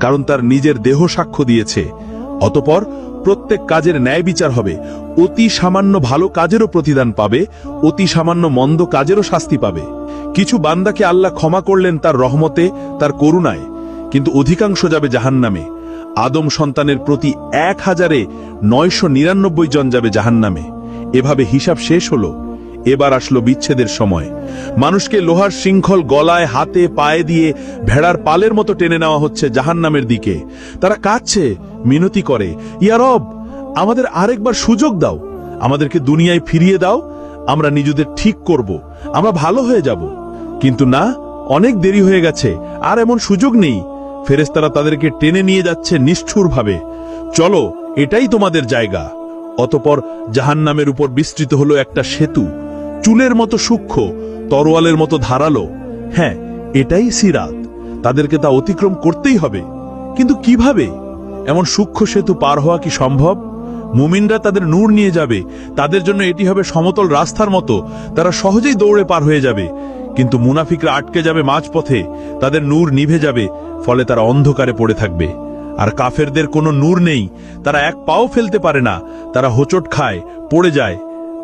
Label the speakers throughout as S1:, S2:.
S1: কারণ তার নিজের দেহ সাক্ষ্য দিয়েছে। অতপর প্রত্যেক কাজের ন্যায় বিচার হবে। অতি সামান্য ভালো কাজেরও প্রতিদান পাবে, অতি সামান্য মন্দ কাজেরও শাস্তি পাবে। কিছু বান্দাকে আল্লাহ ক্ষমা করলেন তার রহমতে, তার করুণায়, কিন্তু অধিকাংশ যাবে জাহান্নামে। আদম সন্তানের প্রতি এক হাজারে নয়শো নিরানব্বই জন যাবে জাহান্নামে। এভাবে হিসাব শেষ হলো। এবার আসলো বিচ্ছেদের সময়। মানুষকে লোহার শৃঙ্খল গলায়, হাতে, পায়ে দিয়ে ভেড়ার পালের মতো টেনে নেওয়া হচ্ছে জাহান্নামের দিকে। তারা কাঁদছে, মিনতি করে ইয়ারব আমাদের আরেকবার সুযোগ দাও। আমাদেরকে দুনিয়ায় ফিরিয়ে দাও, আমরা নিজেদের ঠিক করব, আমরা ভালো হয়ে যাব। কিন্তু না, অনেক দেরি হয়ে গেছে, আর এমন সুযোগ নেই। ফেরেস্তারা তাদেরকে টেনে নিয়ে যাচ্ছে নিষ্ঠুরভাবে। চলো, এটাই তোমাদের জায়গা। অতপর জাহান্নামের উপর বিস্তৃত হলো একটা সেতু, চুলের মতো সূক্ষ্ম তরোয়ালের মতো ধারালো। হ্যাঁ এটাই সিরাত। তাদেরকে তা অতিক্রম করতেই হবে। কিন্তু কীভাবে? এমন সূক্ষ্ম সেতু পার হওয়া কি সম্ভব? মুমিনরা তাদের নূর নিয়ে যাবে। তাদের জন্য এটি হবে সমতল রাস্তার মতো। তারা সহজেই দৌড়ে পার হয়ে যাবে। কিন্তু মুনাফিকরা আটকে যাবে মাঝপথে। তাদের নূর নিভে যাবে, ফলে তারা অন্ধকারে পড়ে থাকবে। আর কাফেরদের কোনো নূর নেই। তারা এক পাও ফেলতে পারে না। তারা হোচট খায়, পড়ে যায়।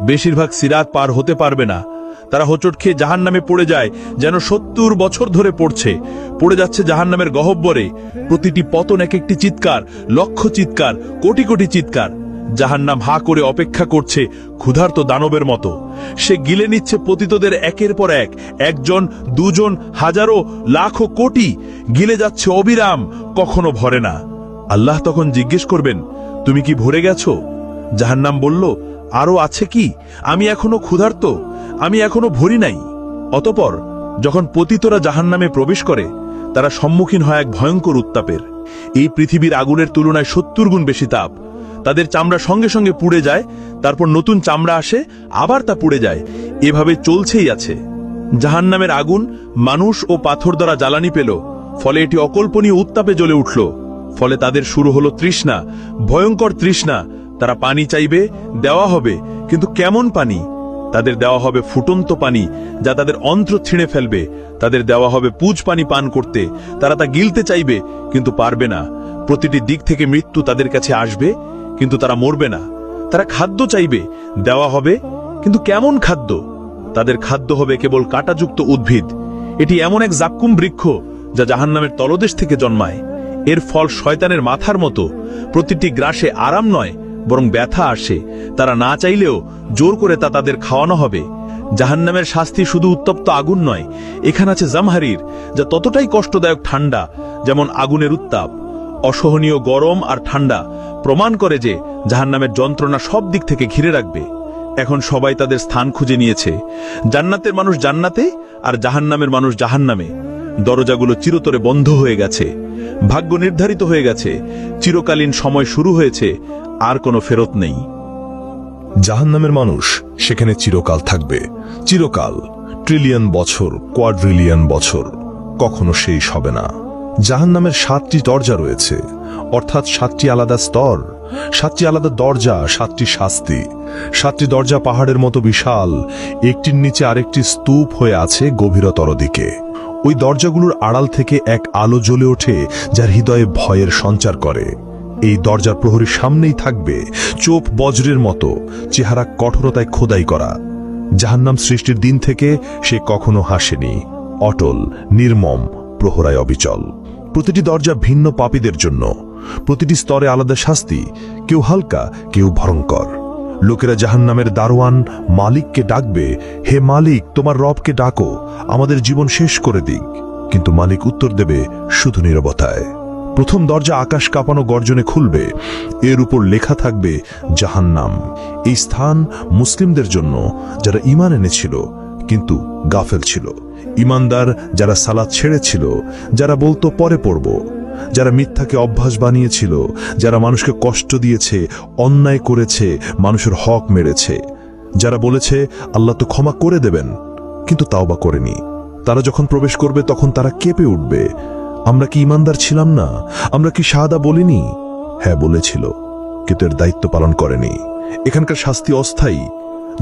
S1: বেশিরভাগ সিরাত পার হতে পারবে না। তারা হোঁচট খেয়ে জাহান নামে পড়ে যায়, যেন সত্তর বছর ধরে পড়ছে। পড়ে যাচ্ছে জাহান নামের গহব্বরে। প্রতিটি পতন এক একটি চিৎকার, লক্ষ চিৎকার, কোটি কোটি চিৎকার। জাহান্নাম হা করে অপেক্ষা করছে ক্ষুধার্ত দানবের মতো। সে গিলে নিচ্ছে পতিতদের একের পর এক। একজন, দুজন, হাজারো, লাখো কোটি। গিলে যাচ্ছে অবিরাম, কখনো ভরে না। আল্লাহ তখন জিজ্ঞেস করবেন, তুমি কি ভরে গেছো? জাহান্নাম বলল, আরও আছে কি? আমি এখনও ক্ষুধার্ত। আমি এখনও ভরি নাই। অতপর যখন পতিতরা জাহান্নামে প্রবেশ করে, তারা সম্মুখীন হয় এক ভয়ঙ্কর উত্তাপের। এই পৃথিবীর আগুনের তুলনায় সত্তর গুণ বেশি তাপ। তাদের চামড়া সঙ্গে সঙ্গে পুড়ে যায়, তারপর নতুন চামড়া আসে, আবার তা পুড়ে যায়। এভাবে চলছেই আছে। জাহান্নামের আগুন মানুষ ও পাথর দ্বারা জ্বালানি পেল, ফলে এটি অকল্পনীয় উত্তাপে জ্বলে উঠল। ফলে তাদের শুরু হলো তৃষ্ণা, ভয়ঙ্কর তৃষ্ণা। তারা পানি চাইবে, দেওয়া হবে, কিন্তু কেমন পানি? তাদের দেওয়া হবে ফুটন্ত পানি যা তাদের অন্ত্র ছিঁড়ে ফেলবে। তাদের দেওয়া হবে পুজ পানি পান করতে। তারা তা গিলতে চাইবে, কিন্তু পারবে না। প্রতিটি দিক থেকে মৃত্যু তাদের কাছে আসবে, কিন্তু তারা মরবে না। তারা খাদ্য চাইবে, দেওয়া হবে, কিন্তু কেমন খাদ্য? তাদের খাদ্য হবে কেবল কাটাযুক্ত উদ্ভিদ। এটি এমন এক জাক্কুম বৃক্ষ যা জাহান্নামের তলদেশ থেকে জন্মায়। এর ফল শয়তানের মাথার মতো। প্রতিটি গ্রাসে আরাম নয় বরং ব্যথা আসে, তারা না চাইলেও জোর করে তা তাদের খাওয়ানো হবে। জাহান্নামের শাস্তি শুধু উত্তপ্ত আগুন নয়, এখানে আছে জামহারির, যা ততটাই কষ্টদায়ক ঠান্ডা, যেমন আগুনের উত্তাপ। অসহনীয় গরম আর ঠান্ডা প্রমাণ করে যে জাহান্নামের যন্ত্রণা সব দিক থেকে ঘিরে রাখবে। এখন সবাই তাদের স্থান খুঁজে নিয়েছে, জান্নাতের মানুষ জান্নাতে আর জাহান্নামের মানুষ জাহান্নামে। দরজাগুলো চিরতরে বন্ধ হয়ে গেছে, ভাগ্য নির্ধারিত হয়ে গেছে, চিরকালীন সময় শুরু হয়েছে আর কোনো ফেরত নেই।
S2: জাহান্নামের মানুষ সেখানে চিরকাল থাকবে। চিরকাল ট্রিলিয়ন বছর কোয়াড্রিলিয়ন বছর, কখনো শেষ হবে না। জাহান্নামের সাতটি দরজা রয়েছে, অর্থাৎ সাতটি আলাদা স্তর, সাতটি আলাদা দরজা, সাতটি শাস্তি। সাতটি দরজা পাহাড়ের মতো বিশাল, একটির নিচে আরেকটি স্তূপ হয়ে আছে গভীরতর দিকে। ওই দরজাগুলোর আড়াল থেকে এক আলো জ্বলে ওঠে, যার হৃদয়ে ভয়ের সঞ্চার করে। এই দরজার প্রহরীর সামনেই থাকবে, চোপ বজ্রের মতো, চেহারা কঠোরতায় খোদাই করা। জাহান্নাম সৃষ্টির দিন থেকে সে কখনো হাসেনি। অটল, নির্মম, প্রহরায় অবিচল। প্রতিটি দরজা ভিন্ন পাপীদের জন্য। প্রতিটি স্তরে আলাদা শাস্তি, কেউ হালকা, কেউ ভয়ঙ্কর। লোকেরা জাহান্নামের দারোয়ান, মালিককে ডাকবে, হে মালিক, তোমার রবকে ডাকো, আমাদের জীবন শেষ করে দিক। কিন্তু মালিক উত্তর দেবে, শুধু নীরবতায়। প্রথম দরজা আকাশ কাঁপানো গর্জনে খুলবে। এর উপর লেখা থাকবে, জাহান্নাম। এই স্থান মুসলিমদের জন্য, যারা ইমান এনেছিল, কিন্তু গাফেল ছিল। ইমানদার যারা সালাদ ছেড়েছিল, যারা বলতো, পরে পড়ব। যারা মিথ্যাকে অভ্যাস বানিয়েছিল, যারা মানুষকে কষ্ট দিয়েছে, অন্যায় করেছে, মানুষের হক মেরেছে। যারা বলেছে, আল্লাহ তো ক্ষমা করে দেবেন, কিন্তু তাও বা করেনি। তারা যখন প্রবেশ করবে, তখন তারা কেঁপে উঠবে। আমরা কি ইমানদার ছিলাম না? আমরা কি সাদা বলিনি? হ্যাঁ বলেছিল, কিন্তু এর দায়িত্ব পালন করেনি। এখানকার শাস্তি অস্থায়ী।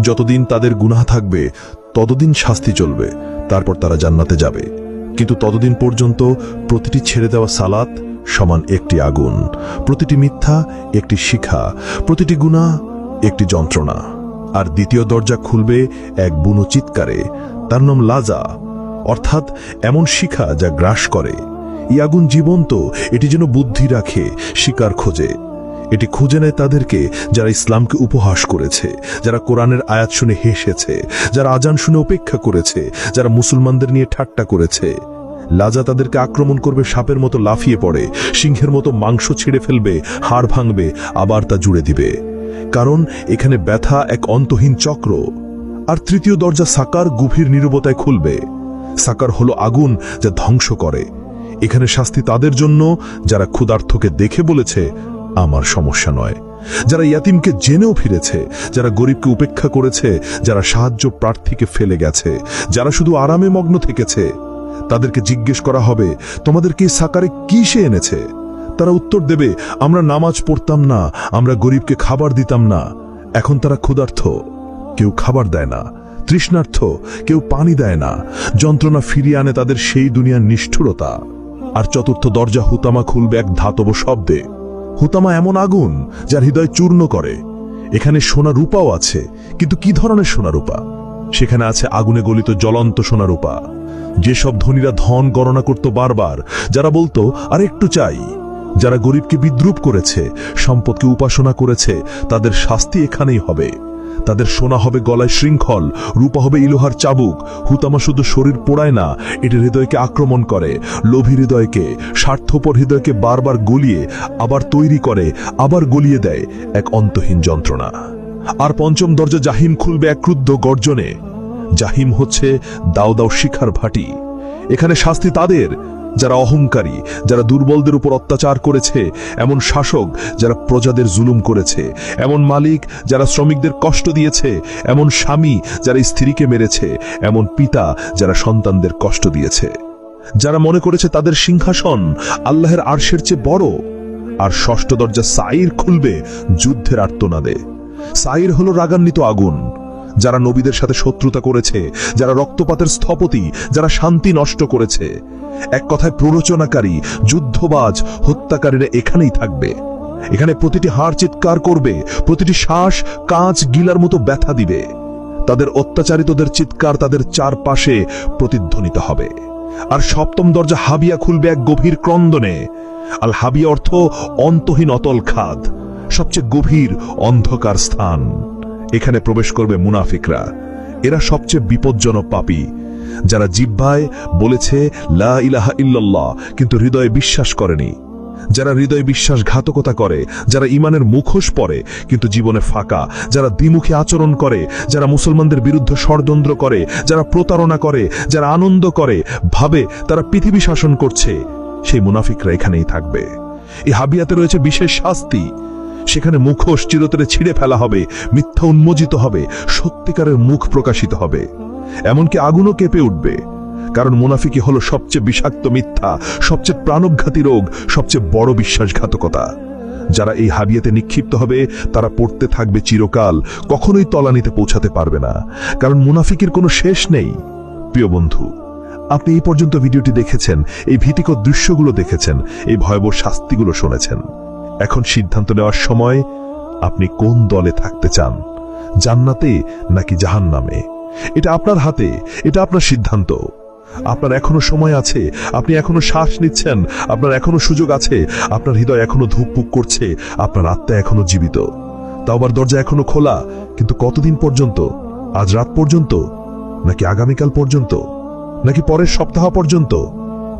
S2: যতদিন তাদের গুনাহ থাকবে, ততদিন শাস্তি চলবে। তারপর তারা জান্নাতে যাবে। কিন্তু ততদিন পর্যন্ত প্রতিটি ছেড়ে দেওয়া সালাত সমান একটি আগুন, প্রতিটি মিথ্যা একটি শিখা, প্রতিটি গুণা একটি যন্ত্রণা। আর দ্বিতীয় দরজা খুলবে এক বুনো চিৎকারে, তার নাম লাজা, অর্থাৎ এমন শিখা যা গ্রাস করে। এই আগুন জীবন্ত, এটি যেন বুদ্ধি রাখে, শিকার খোঁজে। এটি খুঁজে নেয় তাদেরকে যারা ইসলামকে উপহাস করেছে, যারা কোরআনের আয়াত শুনে হেসেছে, যারা আজান শুনে উপেক্ষা করেছে, যারা মুসলমানদের নিয়ে ঠাট্টা করেছে। লাজা তাদেরকে আক্রমণ করবে, সাপের মতো লাফিয়ে পড়ে, সিংহের মতো মাংস ছিঁড়ে ফেলবে, হাড় ভাঙবে, আবার তা জুড়ে দিবে। কারণ এখানে ব্যথা এক অন্তহীন চক্র, আর তৃতীয় দরজা সাকার গভীর নীরবতায় খুলবে। সাকার হলো আগুন যা ধ্বংস করে। এখানে শাস্তি তাদের জন্য, যারা ক্ষুধার্থকে দেখে বলেছে, আমার সমস্যা নয়। যারা ইয়াতিমকে জেনেও ফিরেছে, যারা গরিবকে উপেক্ষা করেছে, যারা সাহায্য প্রার্থীকে ফেলে গেছে, যারা শুধু আরামে মগ্ন থেকেছে, তাদেরকে জিজ্ঞেস করা হবে তোমাদেরকে সাকারে কি সে এনেছে? তারা উত্তর দেবে, আমরা নামাজ পড়তাম না, আমরা গরিবকে খাবার দিতাম না, এখন তারা ক্ষুধার্থ কেউ খাবার দেয় না তৃষ্ণার্থ কেউ পানি দেয় না, যন্ত্রণা ফিরিয়ে আনে তাদের সেই দুনিয়ার নিষ্ঠুরতা। আর চতুর্থ দরজা হুতামা খুলবে এক ধাতব শব্দে। হুতামা এমন আগুন যার হৃদয় চূর্ণ করে। এখানে সোনা রূপাও আছে, কিন্তু কি ধরনের সোনা রূপা? সেখানে আছে আগুনে গলিত জ্বলন্ত সোনা রূপা। যেসব ধনীরা ধন গণনা করত বারবার, যারা বলতো আর একটু চাই। যারা গরিবকে বিদ্রুপ করেছে, সম্পদকে উপাসনা করেছে, তাদের শাস্তি এখানেই হবে। তাদের সোনা হবে গলায় শৃঙ্খল, রূপা হবে ইলোহার চাবুক, হুতামা শুধু শরীর পোড়ায় না, এটি হৃদয়কে আক্রমণ করে, লোভী হৃদয়কে, স্বার্থপর হৃদয়কে বারবার গলিয়ে, আবার তৈরি করে, আবার গলিয়ে দেয় এক অন্তহীন যন্ত্রণা। আর পঞ্চম দরজা জাহিম খুলবে এক ক্রুদ্ধ গর্জনে। জাহিম হচ্ছে দাও দাও শিখার ভাটি। এখানে শাস্তি তাদের যারা অহংকারী, যারা দুর্বলদের উপর অত্যাচার করেছে, এমন শাসক যারা প্রজাদের জুলুম করেছে, এমন মালিক যারা শ্রমিকদের কষ্ট দিয়েছে, এমন স্বামী যারা স্ত্রীকে মেরেছে, এমন পিতা যারা সন্তানদের কষ্ট দিয়েছে। যারা মনে করেছে তাদের সিংহাসন আল্লাহের আরশের চেয়ে বড়, আর ষষ্ঠ দরজা সাইর খুলবে যুদ্ধের আর্তনাদে। সাইর হলো রাগান্বিত আগুন। যারা নবীদের সাথে শত্রুতা করেছে, যারা রক্তপাতের স্থপতি, যারা শান্তি নষ্ট করেছে। এক কথায় প্ররোচনাকারী, যুদ্ধবাজ, হত্যাকারীরা এখানেই থাকবে। এখানে প্রতিটি হাড় চিৎকার করবে, প্রতিটি শ্বাস, কাঁচ, গিলার মতো ব্যথা দিবে। তাদের অত্যাচারিতদের চিৎকার তাদের চারপাশে প্রতিধ্বনিত হবে। আর সপ্তম দরজা হাবিয়া খুলবে এক গভীর ক্রন্দনে। আল হাবিয়া অর্থ অন্তহীন অতল খাদ, সবচেয়ে গভীর অন্ধকার স্থান। এখানে প্রবেশ করবে মুনাফিকরা। এরা সবচেয়ে বিপজ্জনক পাপী, যারা জিব্বায় বলেছে, লা ইলাহা ইল্লাল্লাহ কিন্তু হৃদয়ে বিশ্বাস করেনি। যারা হৃদয় বিশ্বাসঘাতকতা করে, যারা ইমানের মুখোশ পরে, কিন্তু জীবনে ফাঁকা। যারা দ্বিমুখী আচরণ করে, যারা মুসলমানদের বিরুদ্ধে ষড়যন্ত্র করে, যারা প্রতারণা করে, যারা আনন্দ করে, ভাবে তারা পৃথিবী শাসন করছে, সেই মুনাফিকরা এখানেই থাকবে। এই হাবিয়াতে রয়েছে বিশেষ শাস্তি। সেখানে মুখোশ চিরতরে ছিঁড়ে ফেলা হবে, মিথ্যা উন্মোচিত হবে, সত্যিকারের মুখ প্রকাশিত হবে। এমনকি আগুনও কেঁপে উঠবে। কারণ মুনাফিকি হলো সবচেয়ে বিষাক্ত মিথ্যা, সবচেয়ে প্রাণঘাতী রোগ, সবচেয়ে বড় বিশ্বাসঘাতকতা। যারা এই হাবিয়াতে নিক্ষিপ্ত হবে, তারা পড়তে থাকবে চিরকাল, কখনোই তলানিতে পৌঁছাতে পারবে না। কারণ মুনাফিকের কোনো শেষ নেই। প্রিয় বন্ধু, আপনি এই পর্যন্ত ভিডিওটি দেখেছেন, এই ভীতিকর দৃশ্যগুলো দেখেছেন, এই ভয়াবহ শাস্তিগুলো শুনেছেন। এখন সিদ্ধান্ত নেওয়ার সময় আপনি কোন দলে থাকতে চান? জান্নাতে নাকি জাহান্নামে? এটা আপনার হাতে, এটা আপনার সিদ্ধান্ত। আপনার এখনও সময় আছে, আপনি এখনও শ্বাস নিচ্ছেন, আপনার এখনও সুযোগ আছে, আপনার হৃদয় এখনও ধূপপুক করছে, আপনার আত্মা এখনও জীবিত। তাওবার দরজা এখনও খোলা, কিন্তু কতদিন পর্যন্ত? আজ রাত পর্যন্ত? নাকি আগামীকাল পর্যন্ত? নাকি পরের সপ্তাহ পর্যন্ত?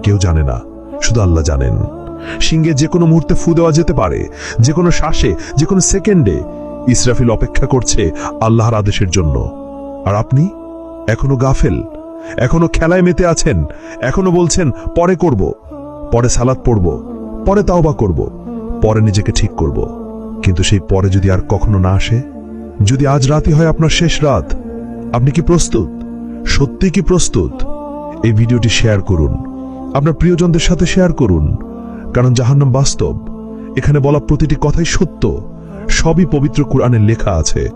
S2: কেউ জানে না, শুধু আল্লাহ জানেন। সিংহে যে কোনো মুহূর্তে ফু দেওয়া যেতে পারে, যে কোনো শ্বাসে, যে কোনো সেকেন্ডে। ইসরাফিল অপেক্ষা করছে আল্লাহর আদেশের জন্য। আর আপনি? এখনও গাফেল? এখনও খেলায় মেতে আছেন? এখনও বলছেন, পরে করব। পরে সালাদ পড়ব। পরে তাওবা করব। পরে নিজেকে ঠিক করব। কিন্তু সেই পরে যদি আর কখনো না আসে? যদি আজ রাতই হয় আপনার শেষ রাত? আপনি কি প্রস্তুত? সত্যি কি প্রস্তুত? এই ভিডিওটি শেয়ার করুন। আপনার প্রিয়জনদের সাথে শেয়ার করুন। কারণ জাহান্নাম বাস্তব। এখানে বলা প্রতিটি কথাই সত্য। সবই পবিত্র কোরআনে লেখা আছে।